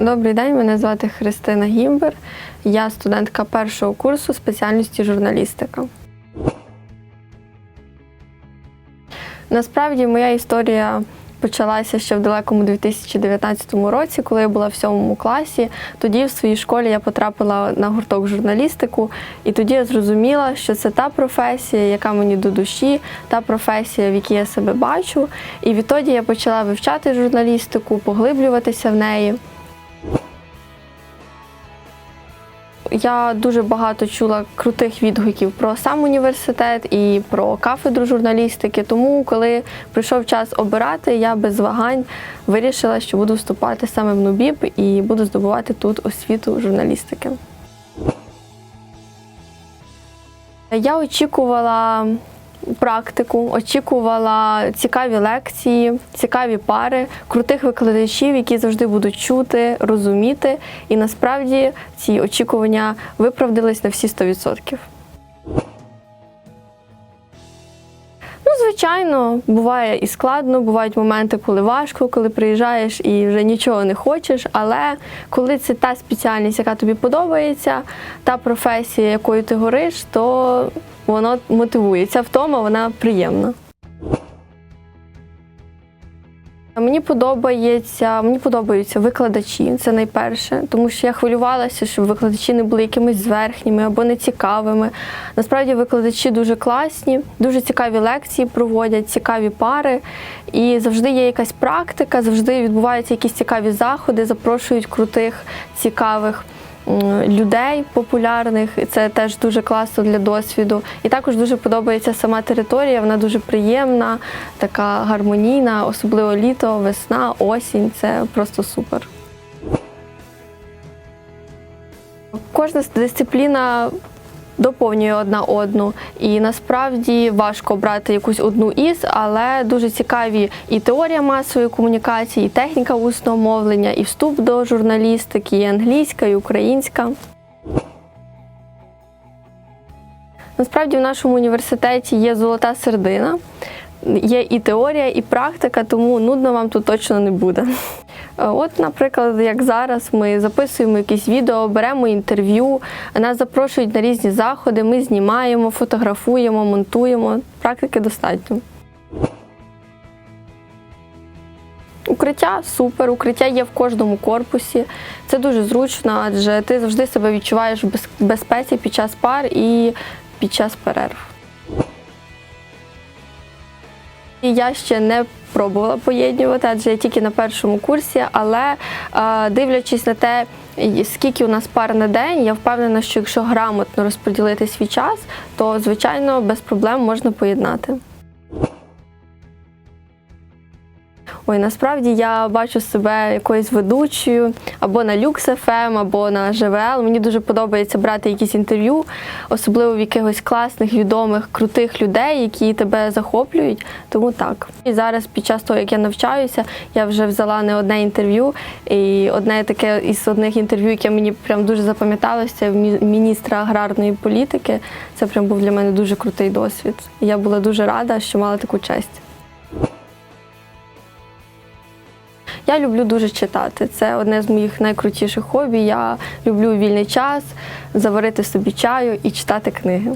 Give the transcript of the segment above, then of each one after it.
Добрий день, мене звати Христина Гімбер. Я студентка першого курсу спеціальності журналістика. Насправді моя історія почалася ще в далекому 2019 році, коли я була в сьомому класі. Тоді в своїй школі я потрапила на гурток журналістику, і тоді я зрозуміла, що це та професія, яка мені до душі, та професія, в якій я себе бачу. І відтоді я почала вивчати журналістику, поглиблюватися в неї. Я дуже багато чула крутих відгуків про сам університет і про кафедру журналістики. Тому, коли прийшов час обирати, я без вагань вирішила, що буду вступати саме в Нубіб і буду здобувати тут освіту журналістики. Я очікувала практику, очікувала цікаві лекції, цікаві пари, крутих викладачів, які завжди будуть чути, розуміти. І насправді ці очікування виправдились на всі 100%. Звичайно, буває і складно, бувають моменти, коли важко, коли приїжджаєш і вже нічого не хочеш. Але коли це та спеціальність, яка тобі подобається, та професія, якою ти гориш, то воно мотивує. Ця втома вона приємна. Мені подобається, мені подобаються викладачі, це найперше, тому що я хвилювалася, щоб викладачі не були якимись зверхніми або нецікавими. Насправді викладачі дуже класні, дуже цікаві лекції проводять, цікаві пари. І завжди є якась практика, завжди відбуваються якісь цікаві заходи, запрошують крутих, цікавих людей популярних. І Це теж дуже класно для досвіду. І також дуже подобається сама територія, вона дуже приємна, така гармонійна, особливо літо, весна, осінь. Це просто супер. Кожна дисципліна доповнює одна одну, і насправді важко брати якусь одну із, але дуже цікаві і теорія масової комунікації, і техніка усного мовлення, і вступ до журналістики, і англійська, і українська. Насправді в нашому університеті є золота середина. Є і теорія, і практика, тому нудно вам тут точно не буде. Е, От, наприклад, як зараз ми записуємо якісь відео, беремо інтерв'ю, нас запрошують на різні заходи, ми знімаємо, фотографуємо, монтуємо. Практики достатньо. Укриття супер, укриття є в кожному корпусі. Це дуже зручно, адже ти завжди себе відчуваєш в безпеці під час пар і під час перерв. Я ще не пробувала поєднувати, адже я тільки на першому курсі, але е, дивлячись на те, скільки у нас пар на день, я впевнена, що якщо грамотно розподілити свій час, то звичайно без проблем можна поєднати. Ой, насправді я бачу себе якоюсь ведучою або на Lux FM, або на ЖВЛ. Мені дуже подобається брати якісь інтерв'ю, особливо в якихось класних, відомих, крутих людей, які тебе захоплюють. Тому так. І зараз, під час того, як я навчаюся, я вже взяла не одне інтерв'ю. І одне таке із одних інтерв'ю, яке мені прям дуже запам'яталося, це міністра аграрної політики. Це прям був для мене дуже крутий досвід. Я була дуже рада, що мала таку честь. Я люблю дуже читати. Це одне з моїх найкрутіших хобі. Я люблю вільний час заварити собі чаю і читати книги.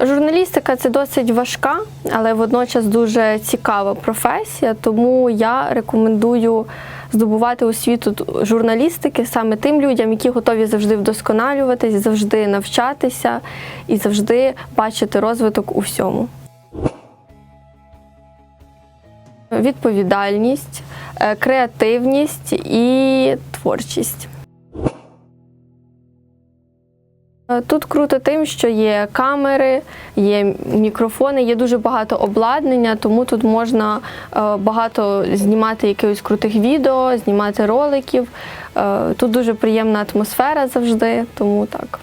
Журналістика це досить важка, але водночас дуже цікава професія, тому я рекомендую здобувати освіту журналістики саме тим людям, які готові завжди вдосконалюватись, завжди навчатися і завжди бачити розвиток у всьому. Відповідальність, е, креативність і творчість. Е, Тут круто тим, що є камери, є мікрофони, є дуже багато обладнання, тому тут можна е, багато знімати якихось крутих відео, знімати роликів. Тут дуже приємна атмосфера завжди, тому так.